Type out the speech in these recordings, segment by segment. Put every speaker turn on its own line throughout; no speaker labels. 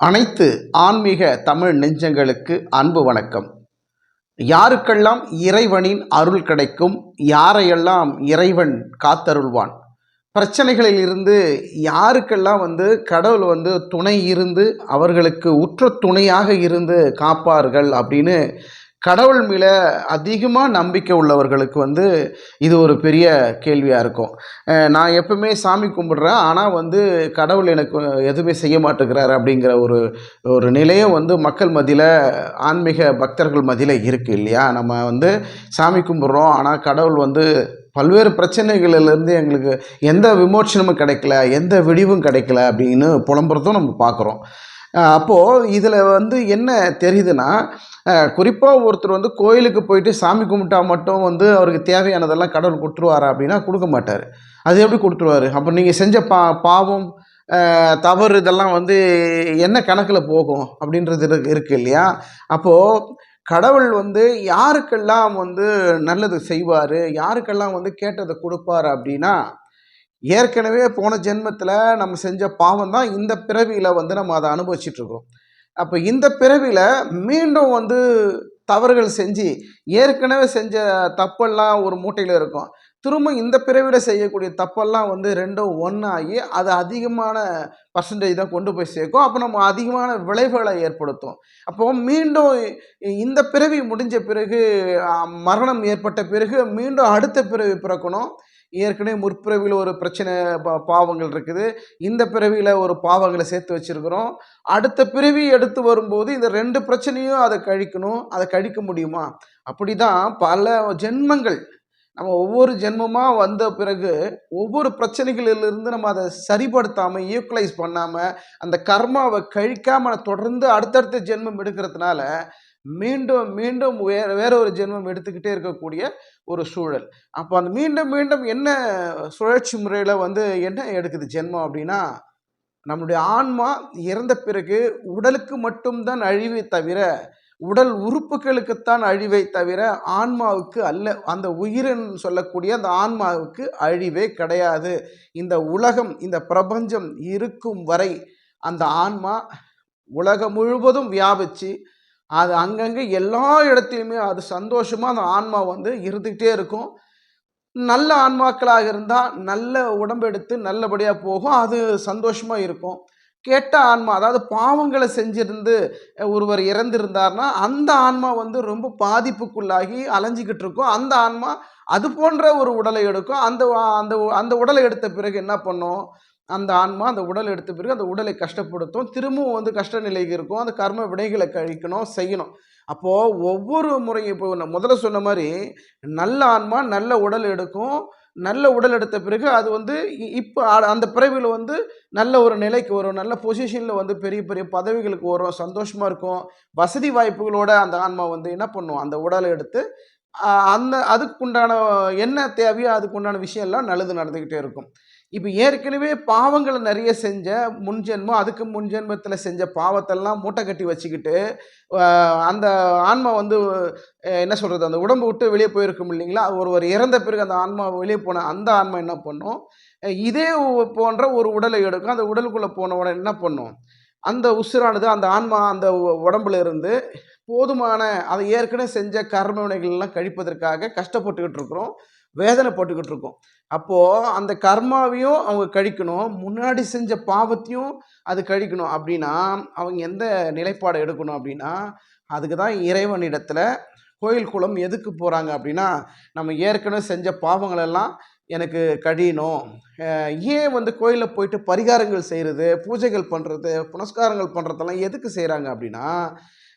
அனைத்து ஆன்மீக தமிழ் நெஞ்சங்களுக்கு அன்பு வணக்கம். யாருக்கெல்லாம் இறைவனின் அருள் கிடைக்கும் யாரையெல்லாம் இறைவன் காத்தருள்வான்? பிரச்சனைகளில் இருந்து யாருக்கெல்லாம் வந்து கடவுள் வந்து துணை இருந்து அவர்களுக்கு உற்ற துணையாக இருந்து காப்பார்கள் அப்படின்னு கடவுள் மேல அதிகமாக நம்பிக்கை உள்ளவர்களுக்கு வந்து இது ஒரு பெரிய கேள்வியாக இருக்கும். நான் எப்பவுமே சாமி கும்பிடுறேன். ஆனால் வந்து கடவுள் எனக்கு எதுவுமே செய்ய மாட்டேங்கிறாரு அப்படிங்கிற ஒரு ஒரு நிலையம் வந்து மக்கள் மத்தியில் ஆன்மீக பக்தர்கள் மத்தியில் இருக்குது இல்லையா? நம்ம வந்து சாமி கும்பிட்றோம். ஆனால் கடவுள் வந்து பல்வேறு பிரச்சனைகளிலிருந்து எங்களுக்கு எந்த விமோச்சனமும் கிடைக்கல எந்த விடிவும் கிடைக்கல அப்படின்னு புலம்புறதும் நம்ம பார்க்குறோம் அப்போது இதில் வந்து என்ன தெரியுதுன்னா குறிப்பாக ஒருத்தர் வந்து கோயிலுக்கு போயிட்டு சாமி கும்பிட்டா மட்டும் வந்து அவருக்கு தேவையானதெல்லாம் கடவுள் கொடுத்துருவாரா அப்படின்னா கொடுக்க மாட்டார். அது எப்படி கொடுத்துருவாரு? அப்போ நீங்கள் செஞ்ச பா பாவம் தவறு இதெல்லாம் வந்து என்ன கணக்கில் போகும் அப்படின்றது இருக்கு இருக்குது இல்லையா? அப்போது கடவுள் வந்து யாருக்கெல்லாம் வந்து நல்லது செய்வார் யாருக்கெல்லாம் வந்து கேட்டதை கொடுப்பாரு அப்படின்னா ஏற்கனவே போன ஜென்மத்தில் நம்ம செஞ்ச பாவம் தான் இந்த பிறவியில் வந்து நம்ம அதை அனுபவிச்சுட்டு இருக்கோம். அப்போ இந்த பிறவியில் மீண்டும் வந்து தவறுகள் செஞ்சு ஏற்கனவே செஞ்ச தப்பெல்லாம் ஒரு மூட்டையில் இருக்கும். திரும்ப இந்த பிறவியில் செய்யக்கூடிய தப்பெல்லாம் வந்து ரெண்டும் ஒன்றாகி அது அதிகமான பர்சன்டேஜ் தான் கொண்டு போய் சேர்க்கும். அப்போ நம்ம அதிகமான விளைவுகளை ஏற்படுத்தும். அப்போ மீண்டும் இந்த பிறவி முடிஞ்ச பிறகு மரணம் ஏற்பட்ட பிறகு மீண்டும் அடுத்த பிறவி பிறக்கணும். ஏற்கனவே முற்பிறவியில் ஒரு பிரச்சனை பா- பாவங்கள் இருக்குது. இந்த பிறவியில் ஒரு பாவங்களை சேர்த்து வச்சிருக்கிறோம். அடுத்த பிறவி எடுத்து வரும்போது இந்த ரெண்டு பிரச்சனையும் அதை கழிக்கணும் அதை கழிக்க முடியுமா? அப்படி தான் பல ஜென்மங்கள். நம்ம ஒவ்வொரு ஜென்மமாக வந்த பிறகு ஒவ்வொரு பிரச்சனைகளிலிருந்து நம்ம அதை சரிப்படுத்தாமல் ஈக்குவலைஸ் பண்ணாமல் அந்த கர்மாவை கழிக்காமல் தொடர்ந்து அடுத்தடுத்த ஜென்மம் எடுக்கிறதுனால மீண்டும் மீண்டும் வேற வேற ஒரு ஜென்மம் எடுத்துக்கிட்டே இருக்கக்கூடிய ஒரு சூழல். அப்போ அந்த மீண்டும் மீண்டும் என்ன சுழற்சி முறையில் வந்து என்ன எடுக்குது ஜென்மம் அப்படின்னா நம்முடைய ஆன்மா இறந்த பிறகு உடலுக்கு மட்டும்தான் அழிவை தவிர உடல் உறுப்புகளுக்குத்தான் அழிவை தவிர ஆன்மாவுக்கு அல்ல. அந்த உயிரின்னு சொல்லக்கூடிய அந்த ஆன்மாவுக்கு அழிவே கிடையாது. இந்த உலகம் இந்த பிரபஞ்சம் இருக்கும் வரை அந்த ஆன்மா உலகம் முழுவதும் வியாபிச்சு அது அங்கங்கே எல்லா இடத்துலையுமே அது சந்தோஷமாக அந்த ஆன்மா வந்து இருந்துக்கிட்டே இருக்கும். நல்ல ஆன்மாக்களாக இருந்தால் நல்ல உடம்பெடுத்து நல்லபடியாக போகும். அது சந்தோஷமாக இருக்கும். கெட்ட ஆன்மா அதாவது பாவங்களை செஞ்சிருந்து ஒருவர் இறந்திருந்தார்னா அந்த ஆன்மா வந்து ரொம்ப பாதிப்புக்குள்ளாகி அலைஞ்சிக்கிட்டு இருக்கும். அந்த ஆன்மா அது போன்ற ஒரு உடலை எடுக்கும். அந்த அந்த அந்த உடலை எடுத்த பிறகு என்ன பண்ணும்? அந்த ஆன்மா அந்த உடல் எடுத்த பிறகு அந்த உடலை கஷ்டப்படுத்தும். திரும்பவும் வந்து கஷ்ட நிலைக்கு இருக்கும். அந்த கர்ம விடைகளை கழிக்கணும் செய்யணும். அப்போது ஒவ்வொரு முறையும் இப்போ நான் முதல்ல சொன்ன மாதிரி நல்ல ஆன்மா நல்ல உடல் எடுக்கும். நல்ல உடல் எடுத்த பிறகு அது வந்து இ- இப்போ அந்த பிறவியில் வந்து நல்ல ஒரு நிலைக்கு வரும். நல்ல பொசிஷனில் வந்து பெரிய பெரிய பதவிகளுக்கு வரும். சந்தோஷமாக இருக்கும். வசதி வாய்ப்புகளோட அந்த ஆன்மா வந்து என்ன பண்ணும்? அந்த உடலை எடுத்து அந்த அதுக்குண்டான என்ன தேவையோ அதுக்குண்டான விஷயம் எல்லாம் நல்லது நடந்துக்கிட்டே இருக்கும். இப்போ ஏற்கனவே பாவங்களை நிறைய செஞ்ச முன்ஜென்மம் அதுக்கு முன்ஜென்மத்தில் செஞ்ச பாவத்தெல்லாம் மூட்டை கட்டி வச்சுக்கிட்டு அந்த ஆன்மா வந்து என்ன சொல்கிறது அந்த உடம்பு விட்டு வெளியே போயிருக்கும் இல்லைங்களா? ஒருவர் இறந்த பிறகு அந்த ஆன்மா வெளியே போன அந்த ஆன்மா என்ன பண்ணும்? இதே போன்ற ஒரு உடலை எடுக்கும். அந்த உடலுக்குள்ளே போன உடனே என்ன பண்ணும்? அந்த உசுரானது அந்த ஆன்மா அந்த உடம்புல இருந்து போதுமான அதை ஏற்கனவே செஞ்ச கர்ம வினைகள்லாம் கழிப்பதற்காக கஷ்டப்பட்டுக்கிட்டு இருக்கிறோம். வேதனைப்பட்டுக்கிட்டு இருக்கோம். அப்போது அந்த கர்மாவையும் அவங்க கழிக்கணும். முன்னாடி செஞ்ச பாவத்தையும் அது கழிக்கணும். அப்படின்னா அவங்க எந்த நிலைப்பாடை எடுக்கணும் அப்படின்னா அதுக்கு தான் இறைவனிடத்தில் கோயில் குளம் எதுக்கு போகிறாங்க அப்படின்னா நம்ம ஏற்கனவே செஞ்ச பாவங்களெல்லாம் எனக்கு கழியணும் ஏன் வந்து கோயிலில் போயிட்டு பரிகாரங்கள் செய்கிறது பூஜைகள் பண்ணுறது புனஸ்காரங்கள் பண்ணுறதெல்லாம் எதுக்கு செய்கிறாங்க அப்படின்னா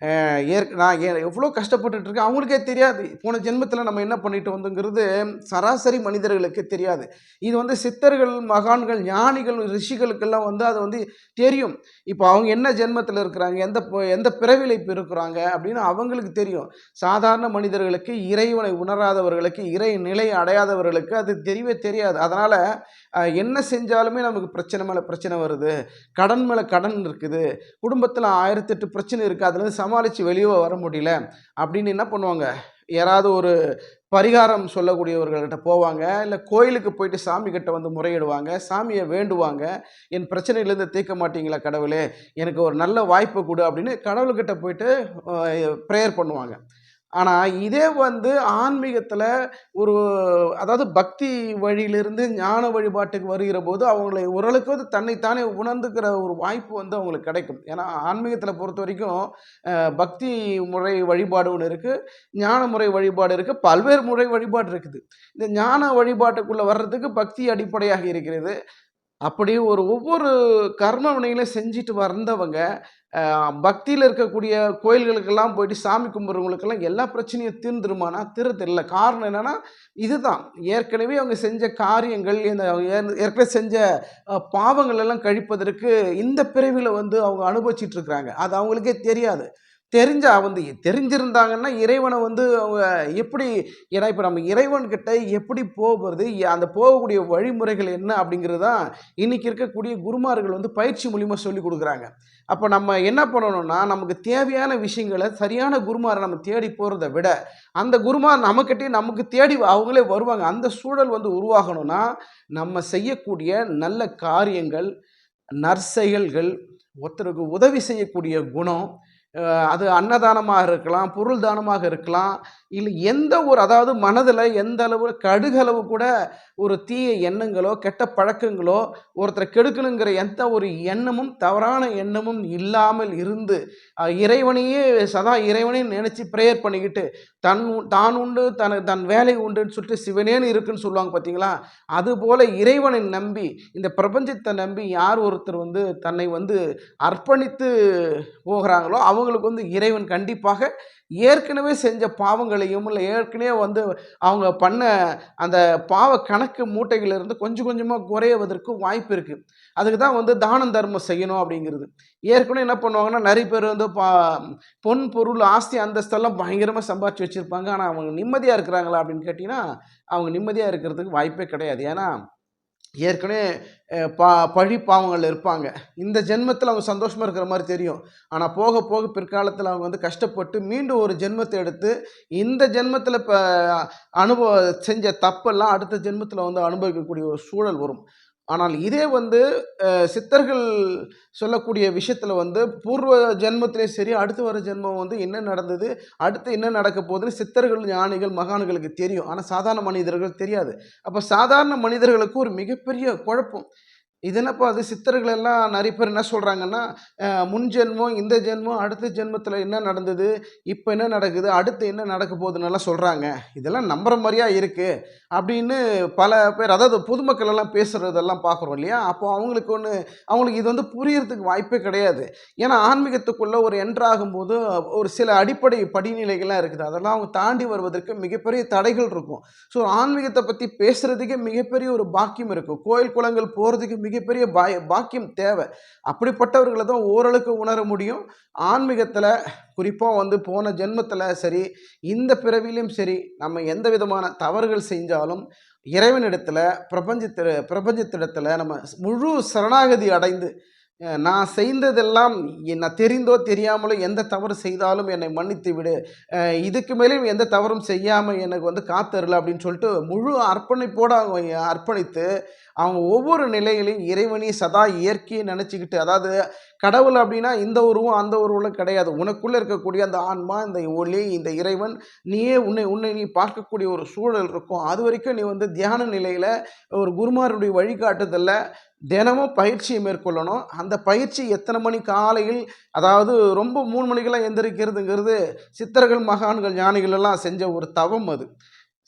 ஏற்க நான் ஏ எவ்வளோ கஷ்டப்பட்டுட்டு இருக்கேன் அவங்களுக்கே தெரியாது. போன ஜென்மத்தில் நம்ம என்ன பண்ணிட்டு வந்தோங்கிறது சராசரி மனிதர்களுக்கு தெரியாது. இது வந்து சித்தர்கள் மகான்கள் ஞானிகள் ரிஷிகளுக்கெல்லாம் வந்து அது வந்து தெரியும். இப்போ அவங்க என்ன ஜென்மத்தில் இருக்கிறாங்க எந்த ப- எந்த பிறவியில் இப்போ இருக்கிறாங்க அப்படின்னு அவங்களுக்கு தெரியும். சாதாரண மனிதர்களுக்கு இறைவனை உணராதவர்களுக்கு இறை நிலை அடையாதவர்களுக்கு அது தெரியவே தெரியாது. அதனால் என்ன செஞ்சாலுமே நமக்கு பிரச்சனை மேலே பிரச்சனை வருது. கடன் மேலே கடன் இருக்குது. குடும்பத்தில் ஆயிரத்தெட்டு பிரச்சனை இருக்குது. அதுலேருந்து சமாளித்து வெளியே வர முடியல அப்படின்னு என்ன பண்ணுவாங்க? யாராவது ஒரு பரிகாரம் சொல்லக்கூடியவர்கள்கிட்ட போவாங்க இல்லை கோயிலுக்கு போயிட்டு சாமி கிட்ட வந்து முறையிடுவாங்க சாமியை வேண்டுவாங்க என் பிரச்சனையிலேருந்து தீர்க்க மாட்டீங்களா கடவுளே எனக்கு ஒரு நல்ல வாய்ப்பு கொடு அப்படின்னு கடவுள்கிட்ட போயிட்டு ப்ரேயர் பண்ணுவாங்க. ஆனால் இதே வந்து ஆன்மீகத்தில் ஒரு அதாவது பக்தி வழியிலிருந்து ஞான வழிபாட்டுக்கு வருகிற போது அவங்களை ஓரளவுக்கு வந்து தன்னைத்தானே உணர்ந்துக்கிற ஒரு வாய்ப்பு வந்து அவங்களுக்கு கிடைக்கும். ஏன்னா ஆன்மீகத்தில் பொறுத்த வரைக்கும் பக்தி முறை வழிபாடு ஒன்று இருக்குது ஞான முறை வழிபாடு இருக்குது பல்வேறு முறை வழிபாடு இருக்குது. இந்த ஞான வழிபாட்டுக்குள்ளே வர்றதுக்கு பக்தி அடிப்படையாக இருக்கிறது. அப்படி ஒரு ஒவ்வொரு கர்ம வினைகளையும் செஞ்சுட்டு வந்தவங்க பக்தியில் இருக்கக்கூடிய கோயில்களுக்கெல்லாம் போயிட்டு சாமி கும்பிட்றவங்களுக்கெல்லாம் எல்லா பிரச்சனையும் தீர்ந்துருமானா? தீர்றதில்லை. காரணம் என்னென்னா இதுதான். ஏற்கனவே அவங்க செஞ்ச காரியங்கள் இந்த ஏற்கனவே செஞ்ச பாவங்கள் எல்லாம் கழிப்பதற்கு இந்த பிறவியில் வந்து அவங்க அனுபவிச்சிட்ருக்குறாங்க அது அவங்களுக்கே தெரியாது. தெரிஞ்சா வந்து தெரிஞ்சிருந்தாங்கன்னா இறைவனை வந்து அவங்க எப்படி ஏன்னா இப்போ நம்ம இறைவன்கிட்ட எப்படி போகிறது அந்த போகக்கூடிய வழிமுறைகள் என்ன அப்படிங்கிறது தான் இன்னைக்கு இருக்கக்கூடிய குருமார்கள் வந்து பயிற்சி மூலிமா சொல்லி கொடுக்குறாங்க. அப்போ நம்ம என்ன பண்ணணும்னா நமக்கு தேவையான விஷயங்களை சரியான குருமாரை நம்ம தேடி போகிறத விட அந்த குருமார் நமக்கிட்டே நமக்கு தேடி அவங்களே வருவாங்க. அந்த சூழல் வந்து உருவாகணும்னா நம்ம செய்யக்கூடிய நல்ல காரியங்கள் நற்செயல்கள் ஒருத்தருக்கு உதவி செய்யக்கூடிய குணம் அது அன்னதானமாக இருக்கலாம் பொருள் தானமாக இருக்கலாம் இல்லை எந்த ஒரு அதாவது மனதில் எந்த அளவு கடுகளவு கூட ஒரு தீய எண்ணங்களோ கெட்ட பழக்கங்களோ ஒருத்தரை கெடுக்கணுங்கிற எந்த ஒரு எண்ணமும் தவறான எண்ணமும் இல்லாமல் இருந்து இறைவனையே சதா இறைவனையும் நினச்சி ப்ரேயர் பண்ணிக்கிட்டு தன் தான் உண்டு தன் தன் வேலை உண்டுன்னு சொல்லிட்டு சிவனேன்னு இருக்குன்னு சொல்லுவாங்க பார்த்தீங்களா அதுபோல் இறைவனை நம்பி இந்த பிரபஞ்சத்தை நம்பி யார் ஒருத்தர் வந்து தன்னை வந்து அர்ப்பணித்து போகிறாங்களோ அவங்க அவங்களுக்கு வந்து இறைவன் கண்டிப்பாக ஏற்கனவே செஞ்ச பாவங்களையும் இல்லை ஏற்கனவே வந்து அவங்க பண்ண அந்த பாவ கணக்கு மூட்டைகளிலிருந்து கொஞ்சம் கொஞ்சமாக குறையவதற்கு வாய்ப்பு இருக்குது அதுக்கு தான் வந்து தானம் தர்மம் செய்யணும் அப்படிங்கிறது. ஏற்கனவே என்ன பண்ணுவாங்கன்னா நிறைய பேர் வந்து பா பொன் பொருள் ஆஸ்தி அந்தஸ்தெல்லாம் பயங்கரமாக சம்பாரிச்சு வச்சுருப்பாங்க. ஆனால் அவங்க நிம்மதியாக இருக்கிறாங்களா அப்படின்னு கேட்டிங்கன்னா அவங்க நிம்மதியாக இருக்கிறதுக்கு வாய்ப்பே கிடையாது. ஏன்னா ஏற்கனவே பா பழி பாவங்கள் இருப்பாங்க. இந்த ஜென்மத்தில் அவங்க சந்தோஷமாக இருக்கிற மாதிரி தெரியும். ஆனால் போக போக பிற்காலத்தில் அவங்க வந்து கஷ்டப்பட்டு மீண்டும் ஒரு ஜென்மத்தை எடுத்து இந்த ஜென்மத்தில் இப்போ அனுபவ செஞ்ச தப்பெல்லாம் அடுத்த ஜென்மத்தில் வந்து அனுபவிக்கக்கூடிய ஒரு சூழல் வரும். ஆனால் இதே வந்து சித்தர்கள் சொல்லக்கூடிய விஷயத்தில் வந்து பூர்வ ஜென்மத்திலே சரி அடுத்து வர ஜென்மம் வந்து என்ன நடந்தது அடுத்து என்ன நடக்க போகுதுன்னு சித்தர்கள் ஞானிகள் மகான்களுக்கு தெரியும். ஆனால் சாதாரண மனிதர்கள் தெரியாது. அப்போ சாதாரண மனிதர்களுக்கு ஒரு மிகப்பெரிய குழப்பம். இது என்னப்பா அது? சித்தர்கள் எல்லாம் நிறைய பேர் என்ன சொல்கிறாங்கன்னா முன் ஜென்மம் இந்த ஜென்மம் அடுத்த ஜென்மத்தில் என்ன நடந்தது இப்போ என்ன நடக்குது அடுத்து என்ன நடக்க போகுதுன்னு எல்லாம் சொல்கிறாங்க இதெல்லாம் நம்புற மாதிரியா இருக்குது அப்படின்னு பல பேர் அதாவது பொதுமக்கள் எல்லாம் பேசுகிறதெல்லாம் பார்க்குறோம் இல்லையா? அப்போ அவங்களுக்கு ஒன்று அவங்களுக்கு இது வந்து புரியறதுக்கு வாய்ப்பே கிடையாது. ஏன்னா ஆன்மீகத்துக்குள்ளே ஒரு என்ட்ராகும்போது ஒரு சில அடிப்படை படிநிலைகள்லாம் இருக்குது. அதெல்லாம் அவங்க தாண்டி வருவதற்கு மிகப்பெரிய தடைகள் இருக்கும். ஸோ ஆன்மீகத்தை பற்றி பேசுகிறதுக்கே மிகப்பெரிய ஒரு பாக்கியம் இருக்கும். கோயில் குளங்கள் போகிறதுக்கு மிகப்பெரிய பாய பாக்கியம் தேவை. அப்படிப்பட்டவர்களை தான் ஓரளவுக்கு உணர முடியும். ஆன்மீகத்தில் குறிப்பாக வந்து போன ஜென்மத்தில் சரி இந்த பிறவிலையும் சரி நம்ம எந்த விதமான தவறுகள் செஞ்சாலும் இறைவனிடத்தில் பிரபஞ்சத்தில் பிரபஞ்சத்திடத்தில் நம்ம முழு சரணாகதி அடைந்து நான் செய்ததெல்லாம் நான் தெரிந்தோ தெரியாமலோ எந்த தவறு செய்தாலும் என்னை மன்னித்து விடு. இதுக்கு மேலேயும் எந்த தவறும் செய்யாமல் எனக்கு வந்து காத்தருல அப்படின்னு சொல்லிட்டு முழு அர்ப்பணிப்போடு அவங்க அர்ப்பணித்து அவங்க ஒவ்வொரு நிலையிலையும் இறைவனையும் சதா இயற்கையை நினச்சிக்கிட்டு அதாவது கடவுள் அப்படின்னா இந்த உருவம் அந்த உருவம் கிடையாது. உனக்குள்ளே இருக்கக்கூடிய அந்த ஆன்மா இந்த ஒளி இந்த இறைவன் நீயே உன்னை உன்னை நீ பார்க்கக்கூடிய ஒரு சூழல் இருக்கும். அது வரைக்கும் நீ வந்து தியான நிலையில் ஒரு குருமாருடைய வழிகாட்டுதலில் தினமும் பயிற்சியை மேற்கொள்ளணும். அந்த பயிற்சி எத்தனை மணி காலையில் அதாவது ரொம்ப மூணு மணிக்கெல்லாம் எந்திரிக்கிறதுங்கிறது சித்தர்கள் மகான்கள் ஞானிகள் எல்லாம் செஞ்ச ஒரு தவம் அது.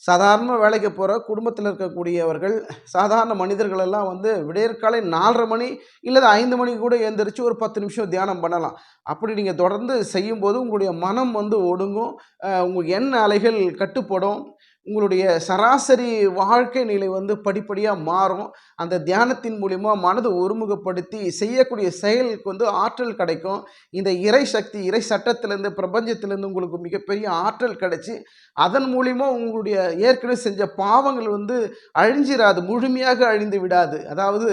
சாதாரண வேலைக்கு போகிற குடும்பத்தில் இருக்கக்கூடியவர்கள் சாதாரண மனிதர்கள் எல்லாம் வந்து விடையற்காலை நாலரை மணி இல்லை ஐந்து மணிக்கு கூட எழுந்திரிச்சு ஒரு பத்து நிமிஷம் தியானம் பண்ணலாம். அப்படி நீங்கள் தொடர்ந்து செய்யும்போது உங்களுடைய மனம் வந்து ஒடுங்கும். உங்கள் எண்ண அலைகள் கட்டுப்படும். உங்களுடைய சராசரி வாழ்க்கை நிலை வந்து படிப்படியாக மாறும். அந்த தியானத்தின் மூலிமா மனதை ஒருமுகப்படுத்தி செய்யக்கூடிய செயலுக்கு வந்து ஆற்றல் கிடைக்கும். இந்த இறை சக்தி இறை சட்டத்திலேருந்து பிரபஞ்சத்திலேருந்து உங்களுக்கு மிகப்பெரிய ஆற்றல் கிடைச்சி அதன் மூலிமா உங்களுடைய ஏற்கனவே செஞ்ச பாவங்கள் வந்து அழிஞ்சிராது முழுமையாக அழிந்து விடாது. அதாவது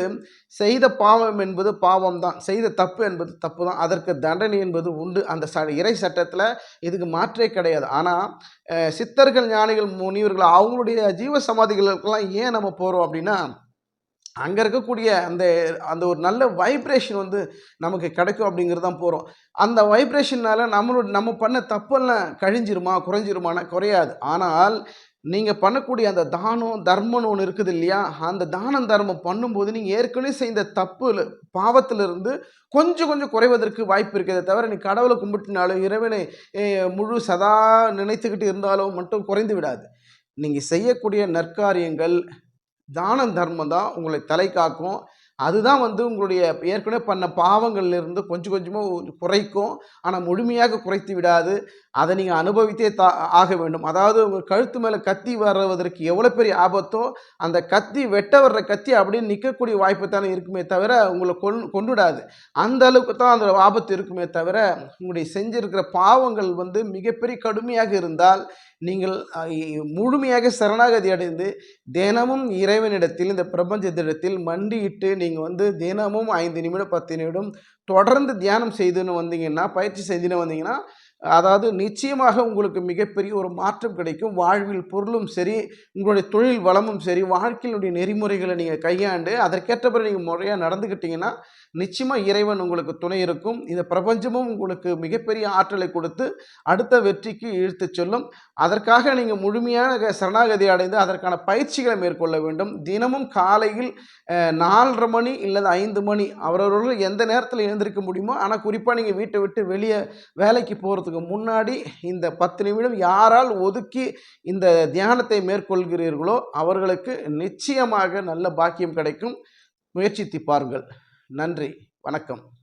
செய்த பாவம் என்பது பாவம் தான் செய்த தப்பு என்பது தப்பு தான் அதற்கு தண்டனை என்பது உண்டு. அந்த ச இறை சட்டத்தில் இதுக்கு மாற்றே கிடையாது. ஆனால் சித்தர்கள் ஞானிகள் இவர்கள் அவங்களுடைய ஜீவ சமாதிகளுக்கெல்லாம் ஏன் நம்ம போகிறோம் அப்படின்னா அங்கே இருக்கக்கூடிய அந்த அந்த ஒரு நல்ல வைப்ரேஷன் வந்து நமக்கு கிடைக்கும் அப்படிங்கிறது தான் போகிறோம் அந்த வைப்ரேஷனால் நம்மளோட நம்ம பண்ண தப்பெல்லாம் கழிஞ்சிருமா குறைஞ்சிருமானா குறையாது. ஆனால் நீங்கள் பண்ணக்கூடிய அந்த தானம் தர்மம்னு ஒன்று இருக்குது இல்லையா? அந்த தானம் தர்மம் பண்ணும்போது நீங்கள் ஏற்கனவே செய்த தப்பு பாவத்திலிருந்து கொஞ்சம் கொஞ்சம் குறைவதற்கு வாய்ப்பு இருக்கிறத தவிர நீ கடவுளை கும்பிட்டினாலும் இறைவனை முழு சதா நினைத்துக்கிட்டு இருந்தாலும் மட்டும் குறைந்து விடாது. நீங்கள் செய்யக்கூடிய நற்காரியங்கள் தானம் தர்மம் தான் உங்களை தலை காக்கும். அதுதான் வந்து உங்களுடைய ஏற்கனவே பண்ண பாவங்கள்லேருந்து கொஞ்சம் கொஞ்சமாக குறைக்கும். ஆனால் முழுமையாக குறைத்து விடாது. அதை நீங்கள் அனுபவித்தே தா ஆக வேண்டும். அதாவது உங்கள் கழுத்து மேலே கத்தி வர்றதற்கு எவ்வளோ பெரிய ஆபத்தோ அந்த கத்தி வெட்ட வர்ற கத்தி அப்படின்னு நிற்கக்கூடிய வாய்ப்பு தானே இருக்குமே தவிர உங்களை கொன் கொண்டுடாது அந்த அளவுக்கு தான் அந்த ஆபத்து இருக்குமே தவிர உங்களுடைய செஞ்சிருக்கிற பாவங்கள் வந்து மிகப்பெரிய கடுமையாக இருந்தால் நீங்கள் முழுமையாக சரணாகதி அடைந்து தினமும் இறைவனிடத்தில் இந்த பிரபஞ்சத்திடத்தில் மண்டியிட்டு நீங்கள் வந்து தினமும் ஐந்து நிமிடம் பத்து நிமிடம் தொடர்ந்து தியானம் செய்துன்னு வந்தீங்கன்னா பயிற்சி செய்துன்னு வந்தீங்கன்னா அதாவது நிச்சயமாக உங்களுக்கு மிகப்பெரிய ஒரு மாற்றம் கிடைக்கும். வாழ்வில் பொருளும் சரி உங்களுடைய தொழில் வளமும் சரி வாழ்க்கையினுடைய நெறிமுறைகளை நீங்கள் கையாண்டு அதற்கேற்றபடி நீங்கள் முறையாக நடந்துக்கிட்டிங்கன்னா நிச்சயமாக இறைவன் உங்களுக்கு துணை இருக்கும். இந்த பிரபஞ்சமும் உங்களுக்கு மிகப்பெரிய ஆற்றலை கொடுத்து அடுத்த வெற்றிக்கு இழுத்து சொல்லும். அதற்காக நீங்கள் முழுமையான சரணாகதி அடைந்து அதற்கான பயிற்சிகளை மேற்கொள்ள வேண்டும். தினமும் காலையில் நாலரை மணி இல்லது ஐந்து மணி அவரவர்கள் எந்த நேரத்தில் எழுந்திருக்க முடியுமோ ஆனால் குறிப்பாக நீங்கள் வீட்டை விட்டு வெளியே வேலைக்கு போகிறதுக்கு முன்னாடி இந்த பத்து நிமிடம் யாரால் ஒதுக்கி இந்த தியானத்தை மேற்கொள்கிறீர்களோ அவர்களுக்கு நிச்சயமாக நல்ல பாக்கியம் கிடைக்கும். முயற்சித்து பாருங்கள். நன்றி. வணக்கம்.